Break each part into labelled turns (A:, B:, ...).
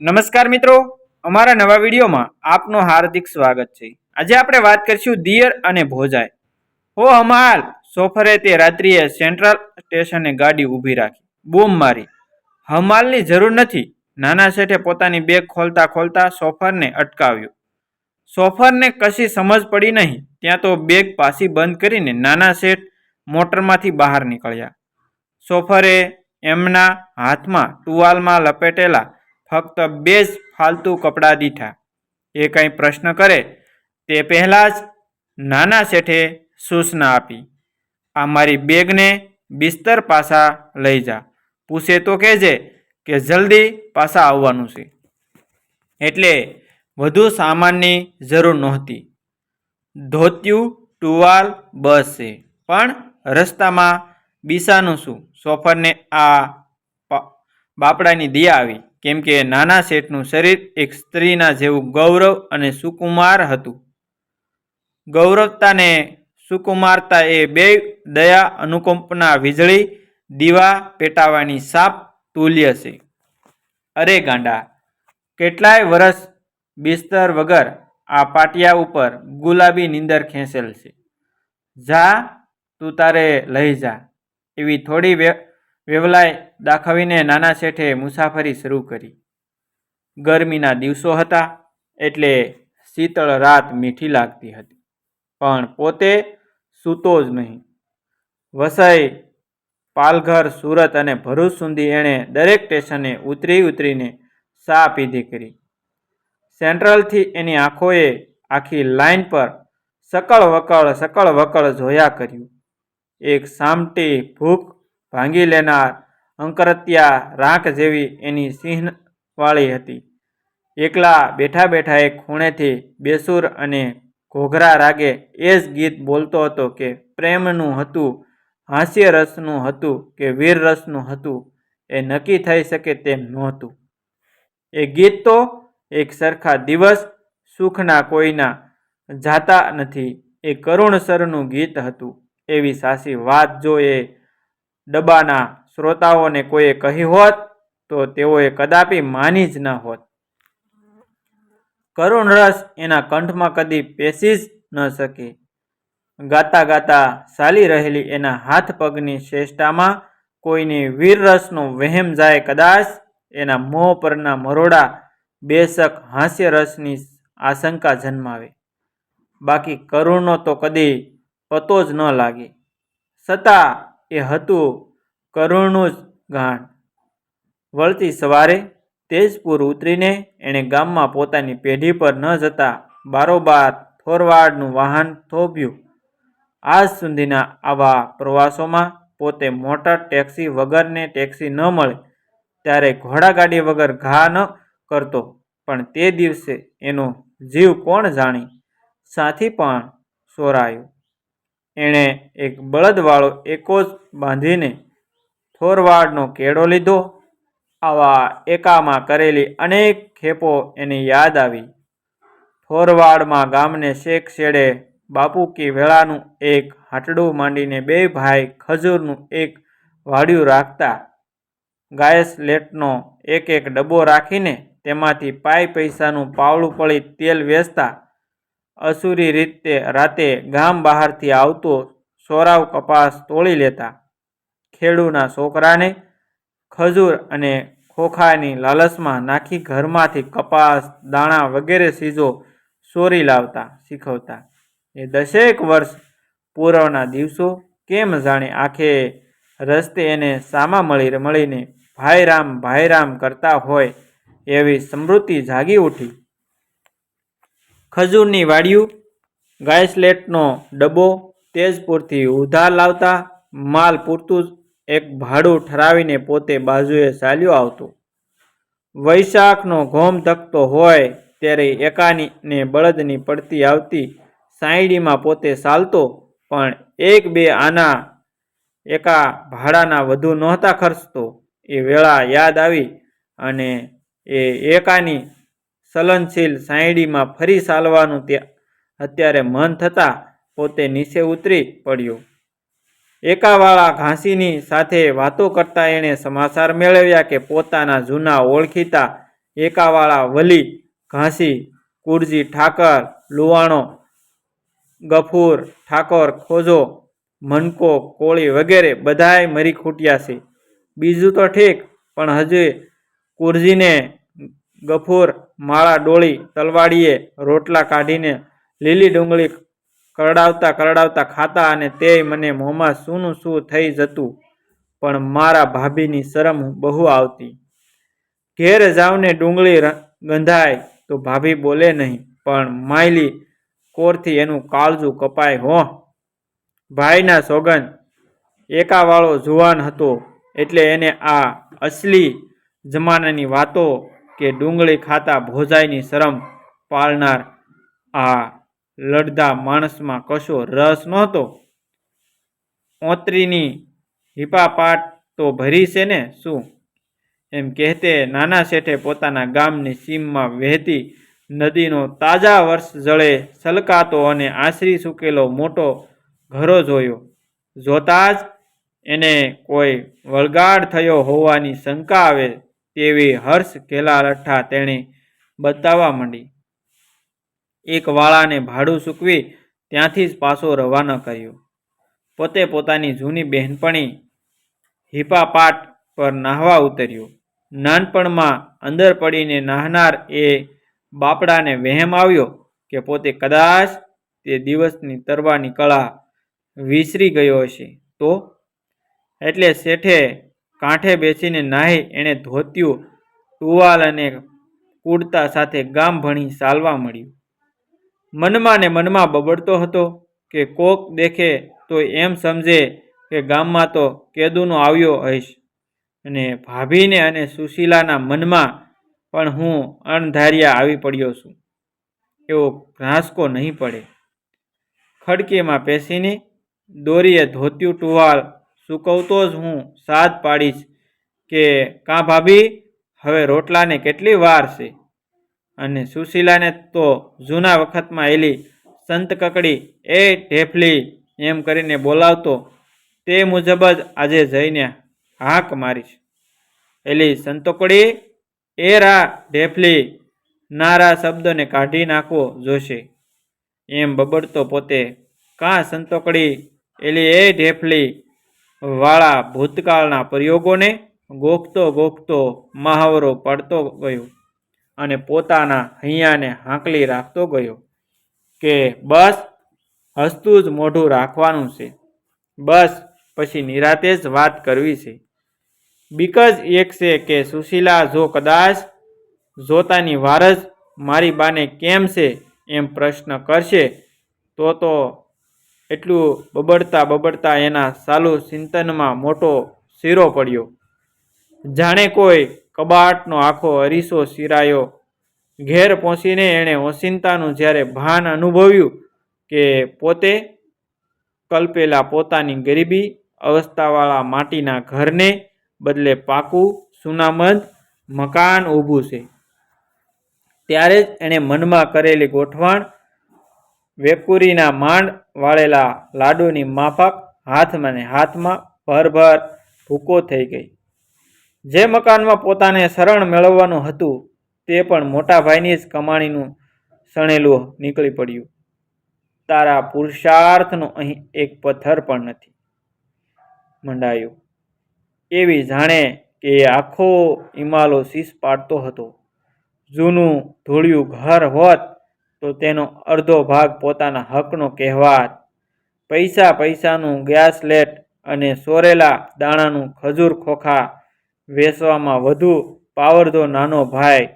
A: નમસ્કાર મિત્રો. અમારા નવા વિડીયોમાં આપનું હાર્દિક સ્વાગત છે. આજે આપણે વાત કરીશું દિયર અને ભોજાય. હો હમાલ, સોફરે તે રાત્રિએ સેન્ટ્રલ સ્ટેશને ગાડી ઊભી રાખી. બૂમ મારી. હમાલની જરૂર નથી. નાના શેઠે પોતાની બેગ ખોલતા ખોલતા સોફરને અટકાવ્યો. સોફરને કશી સમજ પડી નહીં. ત્યાં તો બેગ પાછી બંધ કરીને નાના શેઠ મોટરમાંથી બહાર નીકળ્યા. સોફરે એમના હાથમાં ટુવાલમાં લપેટેલા ફક્ત બે જ ફાલતુ કપડાં દીઠા એ કંઈ પ્રશ્ન કરે તે પહેલાં જ નાના શેઠે સૂચના આપી. આ મારી બેગને બિસ્તર પાછા લઈ જા. પૂછે તો કહેજે કે જલ્દી પાછા આવવાનું છે. એટલે વધુ સામાનની જરૂર નહોતી. ધોત્યું, ટુવાલ, બસ છે. પણ રસ્તામાં બીસાનું શું? સોફરને આ બાપડાની દિયા આવી. કેમ કે નાના શેઠનું શરીર એક સ્ત્રીના જેવું ગૌરવ અને સુકુમાર હતું. ગૌરવતાને સુકુમારતા એ બે દયા અનુકંપના વીજળી, દીવા, પેટાવાની સાપ, તુલ્ય છે. અરે ગાંડા, કેટલાય વર્ષ બિસ્તર વગર આ પાટિયા ઉપર ગુલાબી નીંદર ખેંચેલ છે. જા, તું તારે લઈ જા, એવી થોડી વેવલાય દાખવીને નાના શેઠે મુસાફરી શરૂ કરી. ગરમીના દિવસો હતા એટલે શીતળ રાત મીઠી લાગતી હતી. પણ પોતે સૂતો જ નહીં. વસઈ, પાલઘર, સુરત અને ભરૂચ સુધી એણે દરેક સ્ટેશને ઉતરી ઉતરીને સા પીધી કરી. સેન્ટ્રલથી એની આંખોએ આખી લાઈન પર સકળ વકળ સકળ વકળ જોયા કર્યું. એક સામટી ભૂખ ભાંગી લેનાર અંકરત્યા રાખ જેવી એની સિંહવાળી હતી. એકલા બેઠા બેઠા એક ખૂણેથી બેસુર અને ઘોઘરા રાગે એ જ ગીત બોલતો હતો કે પ્રેમનું હતું હાસ્ય રસનું હતું કે વીર રસનું હતું, એ નક્કી થઈ શકે તેમ નહોતું. એ ગીત તો એક સરખા દિવસ સુખના કોઈના જાતા નથી, એ કરુણ સરનું ગીત હતું, એવી સાચી વાત જો એ ડબ્બાના શ્રોતાઓને કોઈએ કહી હોત, તો તેઓએ કદાપી માની જ ન હોત. કરુણ રસ એના કંઠમાં કદી પેસી જ ન શકે. ગાતા ગાતા ચાલી રહેલી એના હાથ પગની શ્રેષ્ઠામાં કોઈની વીર રસનો વહેમ જાય કદાચ એના મોં પરના મરોડા બેશક હાસ્ય રસની આશંકા જન્માવે. બાકી કરુણનો તો કદી પતો જ ન લાગે. છતાં એ હતું કરુણનું જ ગાણ વળતી સવારે તેજપુર ઉતરીને એણે ગામમાં પોતાની પેઢી પર ન જતા બારોબાર થોરવાડનું વાહન થોભ્યું. આજ સુધીના આવા પ્રવાસોમાં પોતે મોટર ટેક્સી વગરને ટેક્સી ન મળે, ત્યારે ઘોડાગાડી વગર ઘા ન કરતો. પણ તે દિવસે એનો જીવ કોણ જાણી? સાથી પણ ચોરાયો એણે એક બળદવાળો એકો જ બાંધીને થોરવાડનો કેળો લીધો. આવા એકામાં કરેલી અનેક ખેપો એને યાદ આવી. થોરવાડમાં ગામને શેક શેડે બાપુકી વેળાનું એક હાટડું માંડીને બે ભાઈ ખજૂરનું એક વાડિયું રાખતા ગાયસલેટનો એક એક ડબ્બો રાખીને તેમાંથી પાય પૈસાનું પાવડું પડી તેલ વેચતા અસુરી રીતે રાતે ગામ બહારથી આવતો સોરાવ કપાસ તોડી લેતા. ખેડૂના છોકરાને ખજૂર અને ખોખાની લાલચમાં નાખી ઘરમાંથી કપાસ, દાણા વગેરે ચીજો ચોરી લાવતા, શીખવતા. એ દસેક વર્ષ પૂર્વના દિવસો કેમ જાણે આખે રસ્તે એને સામા મળી મળીને ભાઈ રામ ભાઈ કરતા હોય એવી સ્મૃતિ જાગી ઉઠી. ખજૂરની વાડિયું, ગાયસ્લેટનો ડબ્બો, તેજપુરથી ઉધાર લાવતા માલ પૂરતું જ એક ભાડું ઠરાવીને પોતે બાજુએ ચાલ્યો આવતો. વૈશાખનો ઘોમ ધકતો હોય ત્યારે એકાની ને બળદની પડતી આવતી સાયડીમાં પોતે ચાલતો, પણ એક બે આના એકા ભાડાના વધુ નહોતા ખર્ચતો. એ વેળા યાદ આવી અને એ એકાની ચલનશીલ સાયડીમાં ફરી ચાલવાનું તે અત્યારે મન થતાં પોતે નીચે ઉતરી પડ્યો. એકાવાળા ઘાસીની સાથે વાતો કરતા એણે સમાચાર મેળવ્યા કે પોતાના જૂના ઓળખીતા એકાવાળા વલી, ઘાસી, કુરજી ઠાકર, લુવાણો, ગફૂર ઠાકોર, ખોજો, મનકો, કોળી વગેરે બધાએ મરી ખૂટ્યા છે. બીજું તો ઠીક, પણ હજુ કુરજીને ગફૂર, માળા, ડોળી, તલવાડીએ રોટલા કાઢીને લીલી ડુંગળી કરડાવતા કરડાવતા ખાતા અને તે મને મોંમાં સૂનું શું થઈ જતું, પણ મારા ભાભીની શરમ બહુ આવતી. ઘેર જાવને ડુંગળી ગંધાય તો ભાભી બોલે નહીં, પણ માયલી કોરથી એનું કાળજું કપાય હો. ભાઈના સોગન એકાવાળો જુવાન હતો એટલે એને આ અસલી જમાનાની વાતો કે ડુંગળી ખાતા ભોજાઈની શરમ પાળનાર આ લડદા માણસમાં કશો રસ નહોતો. ઓતરીની હિપાપાટ તો ભરી છે ને શું? એમ કહેતે નાના શેઠે પોતાના ગામની સીમમાં વહેતી નદીનો તાજા વર્ષ જળે છલકાતો અને આશરી સૂકેલો મોટો ઘરો જોયો. જોતા જ એને કોઈ વળગાડ થયો હોવાની શંકા આવે તેવી હર્ષ ઘેલા લઠ્ઠા તેણે બતાવવા માંડી. એક વાળાને ભાડું ચૂકવી ત્યાંથી જ પાછો રવાના કર્યો. પોતે પોતાની જૂની બહેનપણી હિપાપાટ પર નાહવા ઉતર્યો. નાનપણમાં અંદર પડીને નાહનાર એ બાપડાને વહેમ આવ્યો કે પોતે કદાચ તે દિવસની તરવાની કળા વિસરી ગયો હશે. તો? એટલે શેઠે કાંઠે બેસીને નાહી એણે ધોત્યું ટુવાલ અને કુડતા સાથે ગામ ભણી ચાલવા મળ્યું મનમાં ને મનમાં બબડતો હતો કે કોક દેખે તો એમ સમજે કે ગામમાં તો કેદુનો આવ્યો હઈશ. અને ભાભીને અને સુશીલાના મનમાં પણ હું અણધાર્યા આવી પડ્યો છું. એવો ઘાસકો નહીં પડે. ખડકીમાં પેસીને દોરીએ ધોત્યું, ટુવાલ સૂકવતો જ હું સાદ પાડીશ કે, કાં ભાભી, હવે રોટલાને કેટલી વાર છે? અને સુશીલાને તો જૂના વખતમાં એલી સંત કકડી એ ઢેફલી એમ કરીને બોલાવતો, તે મુજબ જ આજે જઈને હાક મારીશ. એલી સંતોકડી, એ રા ઢેફલી, નારા શબ્દને કાઢી નાખવો જોશે. એમ બબડતો પોતે, કાં સંતોકડી, એલી એ ઢેફલી વાળા ભૂતકાળના પ્રયોગોને ગોખતો ગોખતો મહાવરો પડતો ગયો અને પોતાના હૈયાને હાંકલી રાખતો ગયો કે બસ, હસતું જ મોઢું રાખવાનું છે. બસ, પછી નિરાતે જ વાત કરવી છે. બીક જ એક છે કે સુશીલા, જો કદાચ જોતાની વાર જ મારી બાને કેમ છે? એમ પ્રશ્ન કરશે, તો તો એટલું બબડતા બબડતા એના સાલુ ચિંતનમાં મોટો શીરો પડ્યો. જાણે કોઈ કબાટનો આખો અરીસો શિરાયો. ઘેર પહોંચીને એણે ઓચિંતાનું જ્યારે ભાન અનુભવ્યું કે પોતે કલ્પેલા પોતાની ગરીબી અવસ્થાવાળા માટીના ઘરને બદલે પાકું, સુનામંદ મકાન ઊભું છે. ત્યારે જ એણે મનમાં કરેલી ગોઠવણ વેકુરીના માંડ વાળેલા લાડુની માફક હાથમાં ને હાથમાં ભરભર ભૂકો થઈ ગઈ. જે મકાનમાં પોતાને શરણ મેળવવાનું હતું, તે પણ મોટા ભાઈની જ કમાણીનું સણેલું નીકળી પડ્યું. તારા પુરુષાર્થનો અહીં એક પથ્થર પણ નથી. મંડાયું, એવી જાણે કે આખો ઇમાલો શીશ પાડતો હતો. જૂનું ધૂળિયું ઘર હોત તો તેનો અડધો ભાગ પોતાના હકનો કહેવાત. પૈસા પૈસાનું ગેસ લેટ અને સોરેલા દાણાનું ખજૂર ખોખા વેચવામાં વધુ પાવરધો નાનો ભાઈ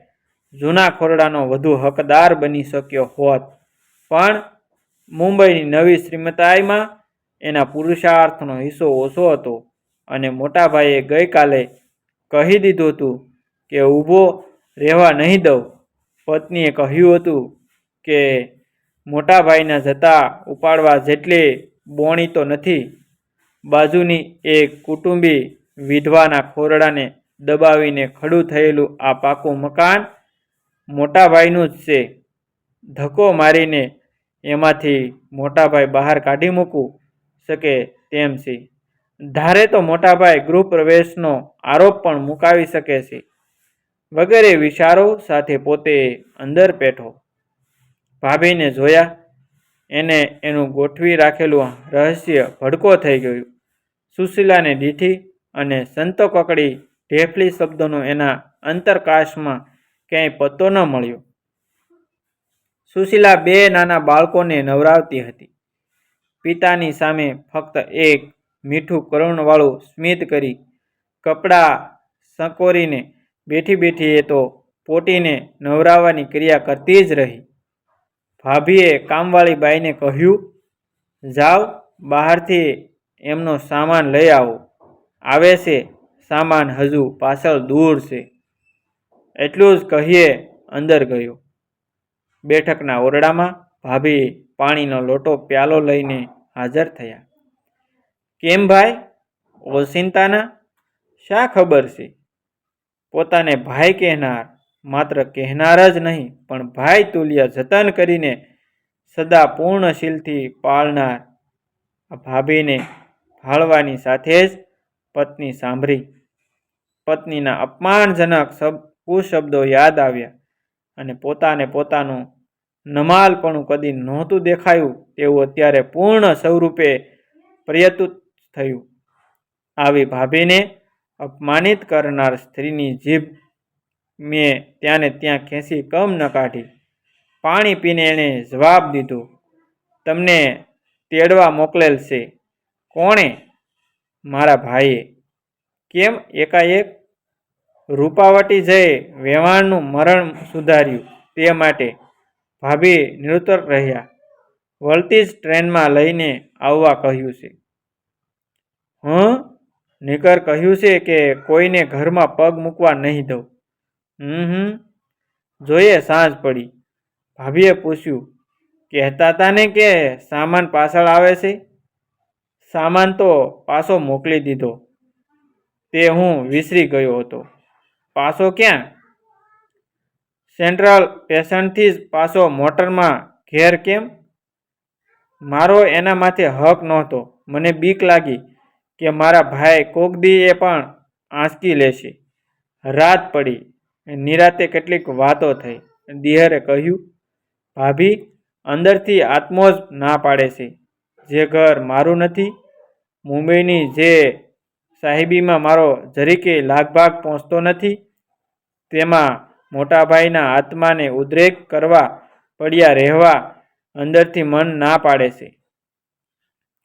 A: જૂના ખોરડાનો વધુ હકદાર બની શક્યો હોત. પણ મુંબઈની નવી શ્રીમતાઈમાં એના પુરુષાર્થનો હિસ્સો ઓછો હતો અને મોટાભાઈએ ગઈકાલે કહી દીધું હતું કે ઊભો રહેવા નહીં દઉં. પત્નીએ કહ્યું હતું કે મોટાભાઈના જતા ઉપાડવા જેટલી બોણી તો નથી, બાજુની એક કુટુંબી વિધવાના ખોરડાને દબાવીને ખડું થયેલું આ પાકું મકાન મોટાભાઈનું જ છે. ધક્કો મારીને એમાંથી મોટાભાઈ બહાર કાઢી મૂકવું શકે તેમ છે. ધારે તો મોટાભાઈ ગૃહ પ્રવેશનો આરોપ પણ મુકાવી શકે છે. વગેરે વિચારો સાથે પોતે અંદર બેઠો. ભાભીને જોયા. એને એનું ગોઠવી રાખેલું રહસ્ય ભડકો થઈ ગયું. સુશીલાને દીઠી અને સંતો કકડી ઢેફલી શબ્દોનો એના અંતરકાશમાં ક્યાંય પત્તો ન મળ્યો. સુશીલા બે નાના બાળકોને નવરાવતી હતી. પિતાની સામે ફક્ત એક મીઠું કરુણવાળું સ્મિત કરી કપડાં સંકોરીને બેઠી બેઠી એ તો પોટીને નવરાવવાની ક્રિયા કરતી જ રહી. ભાભીએ કામવાળી બાઈને કહ્યું, જાઓ, બહારથી એમનો સામાન લઈ આવો. આવે છે સામાન હજુ પાછળ દૂર છે. એટલું જ કહીએ અંદર ગયો. બેઠકના ઓરડામાં ભાભી પાણીનો લોટો પ્યાલો લઈને હાજર થયા. કેમ ભાઈ? ઓચિંતાના શા ખબર છે? પોતાને ભાઈ કહેનાર માત્ર કહેનાર જ નહીં, પણ ભાઈ તુલ્ય જતન કરીને સદા પૂર્ણશીલથી પાળનાર આ ભાભીને ભાળવાની સાથે જ પત્ની સાંભળી. પત્નીના અપમાનજનક શબ, કુશબ્દો યાદ આવ્યા અને પોતાને પોતાનું નમાલપણું કદી નહોતું દેખાયું, તેવું અત્યારે પૂર્ણ સ્વરૂપે પ્રયતુત થયું. આવી ભાભીને અપમાનિત કરનાર સ્ત્રીની જીભ મેં ત્યાંને ત્યાં ખેંચી કમ ન કાઢી. પાણી પીને એણે જવાબ દીધો, તમને તેડવા મોકલેલ છે. કોણે? મારા ભાઈએ. કેમ? એકાએક રૂપાવટી જઈ વેવાણનું મરણ સુધાર્યું તે માટે ભાભી નિરુતર રહ્યા. વળતી જ ટ્રેનમાં લઈને આવવા કહ્યું છે. હં? નિકર કહ્યું છે કે કોઈને ઘરમાં પગ મૂકવા નહીં દઉં. હમ હમ. જોઈએ, સાંજ પડી. ભાભીએ પૂછ્યું, કહેતા હતા ને કે સામાન પાછળ આવે છે? સામાન તો પાછો મોકલી દીધો. તે હું વિસરી ગયો હતો. પાછો ક્યાં? સેન્ટ્રલ સ્ટેશનથી જ પાછો મોટરમાં ઘેર કેમ? મારો એના માથે હક નહોતો. મને બીક લાગી કે મારા ભાઈ કોકદી એ પણ આંચકી લેશે. રાત પડી. નિરાતે કેટલીક વાતો થઈ. દિહરે કહ્યું, ભાભી, અંદરથી આત્મો જ ના પાડે છે. જે ઘર મારું નથી, મુંબઈની જે સાહેબીમાં મારો જરીકે લાગભાગ પહોંચતો નથી, તેમાં મોટાભાઈના આત્માને ઉદ્રેક કરવા પડ્યા રહેવા અંદરથી મન ના પાડે છે.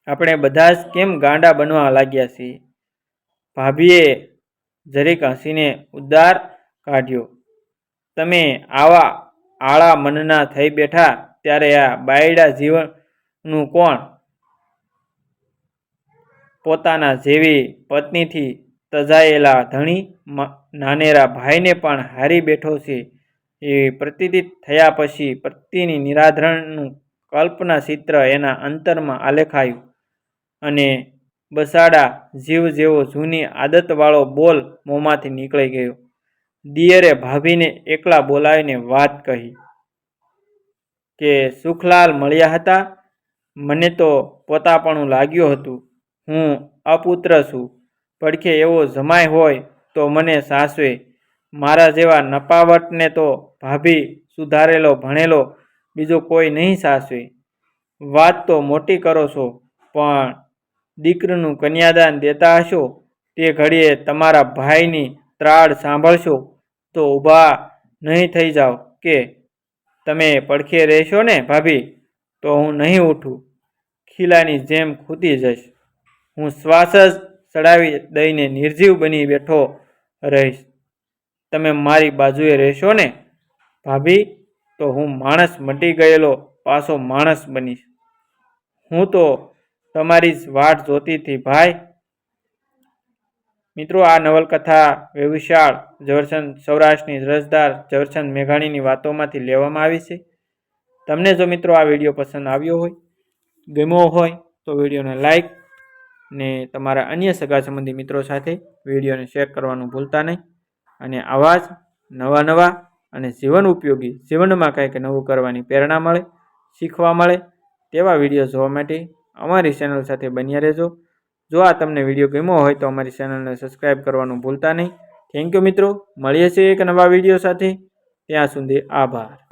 A: આપણે બધા જ કેમ ગાંડા બનવા લાગ્યા છીએ? ભાભીએ જરીક હસીને ઉદ્ધાર કાઢ્યો. તમે આવા આળા મનના થઈ બેઠા ત્યારે આ બાયડા જીવનનું કોણ? પોતાના જેવી પત્નીથી તજાયેલા ધણી નાનેરા ભાઈને પણ હારી બેઠો છે. એ પ્રતિદિત થયા પછી પતિની નિરાધરણનું કલ્પના ચિત્ર એના અંતરમાં આલેખાયું અને બસાડા જીવ જેવો જૂની આદતવાળો બોલ મોંમાંથી નીકળી ગયો. દિયરે ભાભીને એકલા બોલાવીને વાત કહી કે, સુખલાલ મળ્યા હતા? મને તો પોતાપણું લાગ્યું હતું. હું અપુત્ર છું. પડખે એવો જમાય હોય તો મને સાસવે. મારા જેવા નપાવટને તો ભાભી સુધારેલો, ભણેલો, બીજો કોઈ નહીં સાસવે. વાત તો મોટી કરો છો, પણ દીકરીનું કન્યાદાન દેતા હશો? તે ઘડીએ તમારા ભાઈની ત્રાડ સાંભળશો? તો ઊભા નહીં થઈ જાઓ કે તમે પડખે રહેશો ને ભાભી, તો હું નહીં ઉઠું. ખીલાની જેમ ખૂતી જઈશ. હું શ્વાસ જ ચડાવી દઈને નિર્જીવ બની બેઠો રહીશ. તમે મારી બાજુએ રહેશો ને ભાભી, તો હું માણસ મટી ગયેલો પાછો માણસ બનીશ. હું તો તમારી જ વાટ જોતી હતી ભાઈ મિત્રો, આ નવલકથા વેવિશાળ ઝવરચંદ સૌરાષ્ટ્રની રસદાર ઝવરચંદ મેઘાણીની વાતોમાંથી લેવામાં આવી છે. તમને જો મિત્રો આ વીડિયો પસંદ આવ્યો હોય, ગમ્યો હોય, તો વિડીયોને લાઈક ને તમારા અન્ય સગા સંબંધી મિત્રો સાથે વિડીયોને શેર કરવાનું ભૂલતા નહીં. અને આવા જ નવા નવા અને જીવન ઉપયોગી, જીવનમાં કંઈક નવું કરવાની પ્રેરણા મળે, શીખવા મળે, તેવા વીડિયો જોવા માટે અમારી ચેનલ સાથે બન્યા રહેજો. જો આ તમને વીડિયો ગમ્યો હોય તો અમારી ચેનલને સબસ્ક્રાઈબ કરવાનું ભૂલતા નહીં. થેન્ક યુ મિત્રો. મળીએ છીએ એક નવા વીડિયો સાથે. ત્યાં સુધી આભાર.